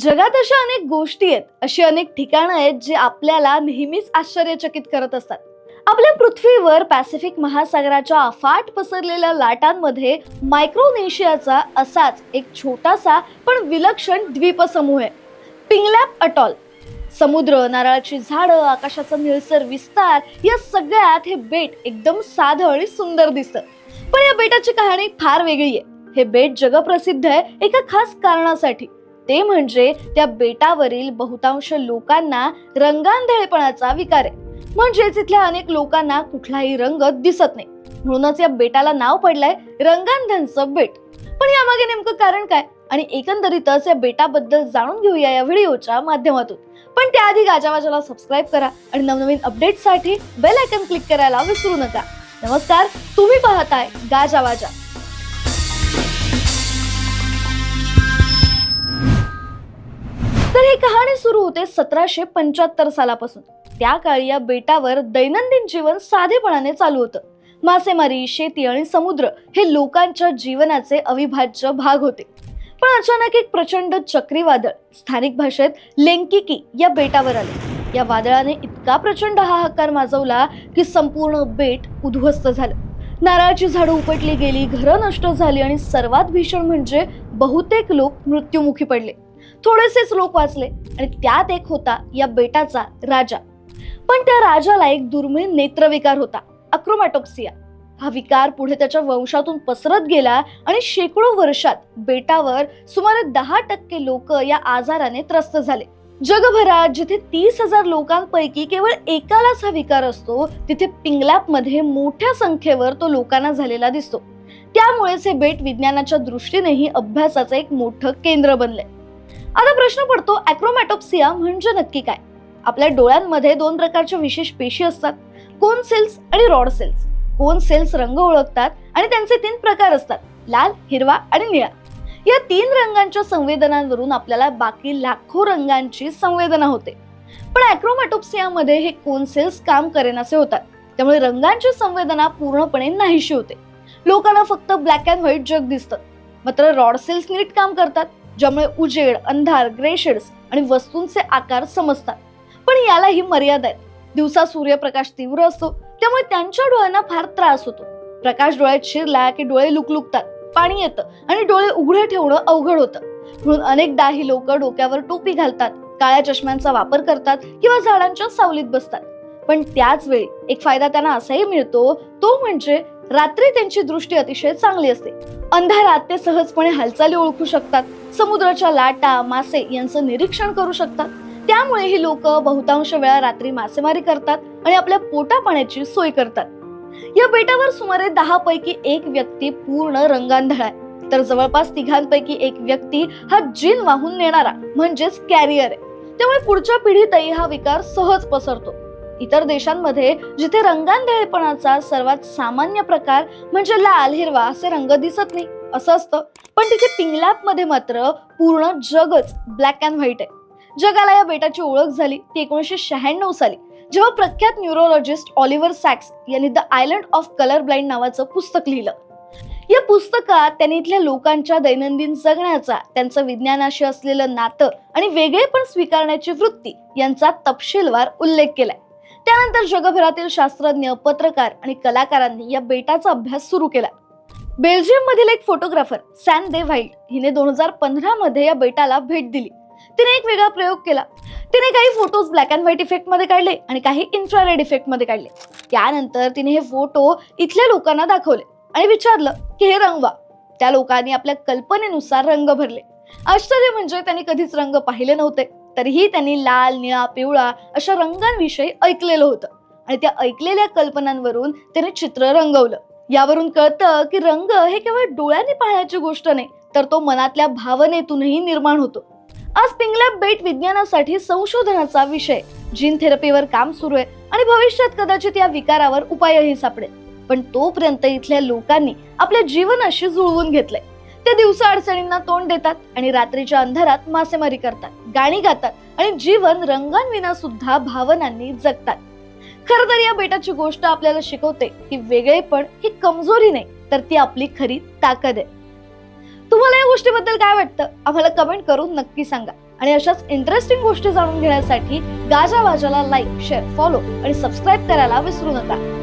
जगात अशा अनेक गोष्टी आहेत अशी अनेक ठिकाणं आहेत जे आपल्याला नेहमीच आश्चर्यचकित करत असतात. आपल्या पृथ्वीवर पॅसिफिक महासागराच्या अफाट पसरलेल्या लाटांमध्ये मायक्रोनेशियाचा असाच एक छोटासा पण विलक्षण द्वीपसमूह आहे. पिंगलॅप अटॉल समुद्र नारळाची झाडं आकाशाचा निळसर विस्तार या सगळ्यात हे बेट एकदम साधं आणि सुंदर दिसतं. पण या बेटाची कहाणी फार वेगळी आहे. हे बेट जगप्रसिद्ध आहे एका खास कारणासाठी. ते म्हणजे त्या बेटावरील बहुतांश लोकांना रंगांधळेपणाचा विकार आहे. म्हणजेच इथल्या अनेक लोकांना कुठलाही रंग दिसत नाही. म्हणूनच या बेटाला नाव पडलंय रंगांधनचं बेट. पण यामागे नेमकं कारण काय? आणि एकंदरीतच या बेटाबद्दल जाणून घेऊया या व्हिडिओच्या माध्यमातून. पण त्याआधी गाजावाजाला सबस्क्राईब करा आणि नवनवीन अपडेटसाठी बेल आयकन क्लिक करायला विसरू नका. नमस्कार तुम्ही पाहताय गाजावाजा. ही कहाणी सुरू होते सतराशे पंच्याहत्तर सालापासून. त्या काळी या बेटावर दैनंदिन जीवन साधेपणाने चालू होतं. मासेमारी शेती आणि समुद्र हे लोकांच्या जीवनाचे अविभाज्य भाग होते. पण अचानक एक प्रचंड चक्रीवादळ स्थानिक भाषेत लेंकिकी या बेटावर आले. या वादळाने इतका प्रचंड हाहाकार माजवला की संपूर्ण बेट उद्ध्वस्त झालं. नारळाची झाडं उपटली गेली घरं नष्ट झाली आणि सर्वात भीषण म्हणजे बहुतेक लोक मृत्युमुखी पडले. थोडेसेच लोक वाचले आणि त्यात एक होता या बेटाचा राजा. पण त्या राजाला एक दुर्मिळ नेत्रविकार होता अक्रोमॅटोप्सिया हा विकार पुढे त्याच्या वंशातून पसरत गेला आणि शेकडो वर्षात बेटावर सुमारे दहा टक्के लोक या आजाराने त्रस्त झाले. जगभरात जिथे तीस हजार लोकांपैकी केवळ एकालाच हा विकार असतो तिथे पिंगलॅपमध्ये मोठ्या संख्येवर तो लोकांना झालेला दिसतो. त्यामुळेच हे बेट विज्ञानाच्या दृष्टीनेही अभ्यासाचं एक मोठं केंद्र बनलंय. आता प्रश्न पडतो अॅक्रोमॅटोप्सिया म्हणजे नक्की काय? आपल्या डोळ्यांमध्ये दोन प्रकारच्या विशेष पेशी असतात कोन सेल्स आणि रॉड सेल्स कोन सेल्स रंग ओळखतात आणि त्यांचे तीन प्रकार असतात लाल हिरवा आणि निळा. या तीन रंगांच्या संवेदनांवरून आपल्याला बाकी लाखो रंगांची संवेदना होते. पण अॅक्रोमॅटोप्सियामध्ये हे कोन सेल्स काम करेनासे होतात. त्यामुळे रंगांची संवेदना पूर्णपणे नाहीशी होते. लोकांना फक्त ब्लॅक अँड व्हाईट जग दिसतं. मात्र रॉड सेल्स नीट काम करतात. ज्यामुळे उजेड अंधार ग्रे शेड्स आणि वस्तूंचे आकार समजतात. पण यालाही मर्यादा आहेत. दिवसा सूर्यप्रकाश तीव्र असतो त्यामुळे त्यांच्या डोळ्यांना फार त्रास होतो. प्रकाश डोळ्यात शिरला की डोळे लुकलुकतात पाणी येतं आणि डोळे उघडे ठेवणं अवघड होतं. म्हणून अनेकदा ही लोक डोक्यावर टोपी घालतात काळ्या चष्म्यांचा वापर करतात किंवा झाडांच्या सावलीत बसतात. पण त्याच वेळी एक फायदा त्यांना असाही मिळतो तो म्हणजे रात्री त्यांची दृष्टी अतिशय चांगली असते. अंधारात ते सहजपणे हालचाली ओळखू शकतात. समुद्राच्या लाटा मासे यांचं निरीक्षण करू शकतात. त्यामुळे ही लोक बहुतांश वेळा रात्री मासेमारी करतात आणि आपल्या पोटा पाण्याची सोय करतात. या बेटावर सुमारे दहा पैकी एक व्यक्ती पूर्ण रंगांधळा आहे. तर जवळपास तिघांपैकी एक व्यक्ती हा जीन वाहून नेणारा म्हणजेच कॅरियर आहे. त्यामुळे पुढच्या पिढीतही हा विकार सहज पसरतो. इतर देशांमध्ये जिथे रंगांधळेपणाचा सर्वात सामान्य प्रकार म्हणजे लाल हिरवा असे रंग दिसत नाही असं असतं. पण तिथे पिंगलॅपमध्ये मात्र पूर्ण जगच ब्लॅक अँड व्हाईट आहे. जगाला या बेटाची ओळख झाली ती एकोणीसशे शहाण्णव साली जेव्हा प्रख्यात न्यूरोलॉजिस्ट ऑलिव्हर सॅक्स यांनी the island of colour blind नावाचं पुस्तक लिहिलं. या पुस्तकात त्यांनी इथल्या लोकांच्या दैनंदिन जगण्याचा त्यांचं विज्ञानाशी असलेलं नातं आणि वेगळेपण स्वीकारण्याची वृत्ती यांचा तपशीलवार उल्लेख केलाय. त्यानंतर जगभरातील शास्त्रज्ञ पत्रकार आणि कलाकारांनी या बेटाचा अभ्यास सुरू केला. बेल्जियम मधील एक फोटोग्राफर सॅन दे व्हाईट हिने दोन हजार पंधरा मध्ये या बेटाला भेट दिली. तिने एक वेगळा प्रयोग केला. तिने काही फोटोज ब्लॅक अँड व्हाईट इफेक्टमध्ये काढले आणि काही इन्फ्रारेड इफेक्टमध्ये काढले. त्यानंतर तिने हे फोटो इथल्या लोकांना दाखवले आणि विचारलं की हे रंगवा त्या लोकांनी आपल्या कल्पनेनुसार रंग भरले. आश्चर्य म्हणजे त्यांनी कधीच रंग पाहिले नव्हते. तरीही त्यांनी लाल निळा पिवळा अशा रंगांविषयी ऐकलेलं होतं. आणि त्या ऐकलेल्या कल्पनांवरून त्याने चित्र रंगवलं. यावरून कळतं की रंग हे केवळ डोळ्याने पाहण्याची गोष्ट नाही तर तो मनातल्या भावनेतूनही निर्माण होतो. आज पिंगलॅब बेट विज्ञानासाठी संशोधनाचा विषय. जीन थेरपीवर काम सुरू आहे आणि भविष्यात कदाचित या विकारावर उपायही सापडेल. पण तोपर्यंत इथल्या लोकांनी आपल्या जीवनाशी जुळवून घेतलंय. ते दिवसा अडचणींना तोंड देतात आणि रात्रीच्या अंधारात मासेमारी करतात गाणी गातात आणि जीवन रंगांविना सुद्धा भावनांनी जगतात. खर तर या बेटाची गोष्ट आपल्याला शिकवते की वेगळेपण ही कमजोरी नाही तर ती आपली खरी ताकद आहे. तुम्हाला या गोष्टीबद्दल काय वाटतं? आम्हाला कमेंट करून नक्की सांगा. आणि अशाच इंटरेस्टिंग गोष्टी जाणून घेण्यासाठी गाजा वाजाला लाईक शेअर फॉलो आणि सबस्क्राईब करायला विसरू नका.